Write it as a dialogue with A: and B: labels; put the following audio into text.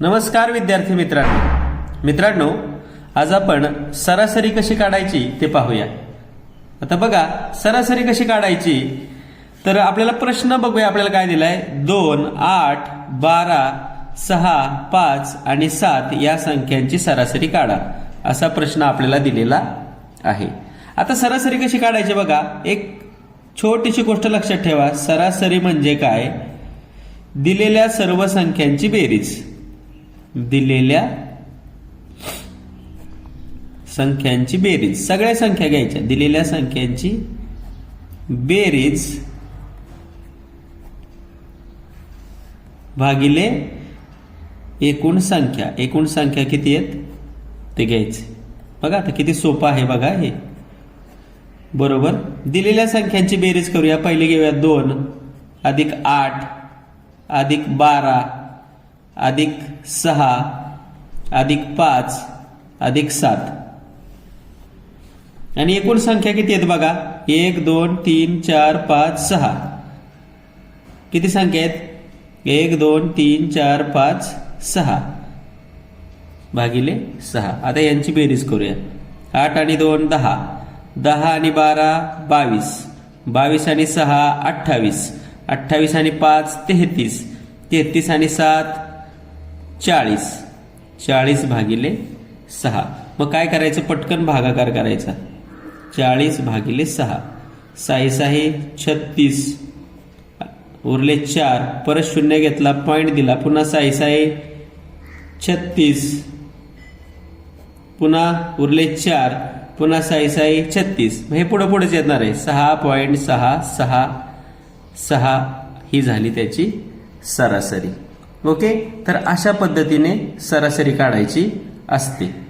A: नमस्कार विद्यार्थी मित्रांनो. मित्रांनो आज आपण सरासरी कशी काढायची ते पाहूया. आता बघा सरासरी कशी काढायची? तर आपल्याला प्रश्न बघूया आपल्याला काय दिलाय? दोन आठ बारा सहा पाच आणि सात या संख्यांची सरासरी काढा. असा प्रश्न आपल्याला दिलेला आहे. आता सरासरी कशी काढायची बघा एक छोटीशी गोष्ट लक्षात ठेवा. सरासरी म्हणजे काय? दिलेल्या सर्व संख्यांची बेरीज. दिलेल्या संख्यांची बेरीज. सगळ्या संख्या घ्यायच्या. दिलेल्या संख्यांची बेरीज भागिले एकूण संख्या. एकूण संख्या किती आहेत? ते घ्यायचे. बघा आता किती सोपं आहे बघा हे. बरोबर? दिलेल्या संख्यांची बेरीज करूया. पहिले घेऊया दोन. अधिक आठ. अधिक बारा. अधिक सहा अधिक पाच अधिक सात. आणि एकूण संख्या किती आहेत बघा? एक दोन तीन चार पाच सहा. किती संख्या आहेत? एक दोन तीन चार पाच सहा. भागिले सहा. आता यांची बेरीज करूया. आठ आणि दोन दहा. दहा आणि बारा बावीस. बावीस आणि सहा अठ्ठावीस. अठ्ठावीस आणि पाच तेहतीस. तेहतीस आणि सात चाळीस. चाळीस भागिले सहा. मग काय करायचं? पटकन भागाकार करायचा. चाळीस भागिले सहा. साई साही छत्तीस. उरले चार. परत शून्य घेतला पॉईंट दिला. पुन्हा साई साई छत्तीस. पुन्हा उरले चार. पुन्हा साई साई छत्तीस. हे पुढं पुढेच येणार आहे. सहा पॉईंट सहा सहा सहा. ही झाली त्याची सरासरी. ओके? तर अशा पद्धतीने सरासरी काढायची असते.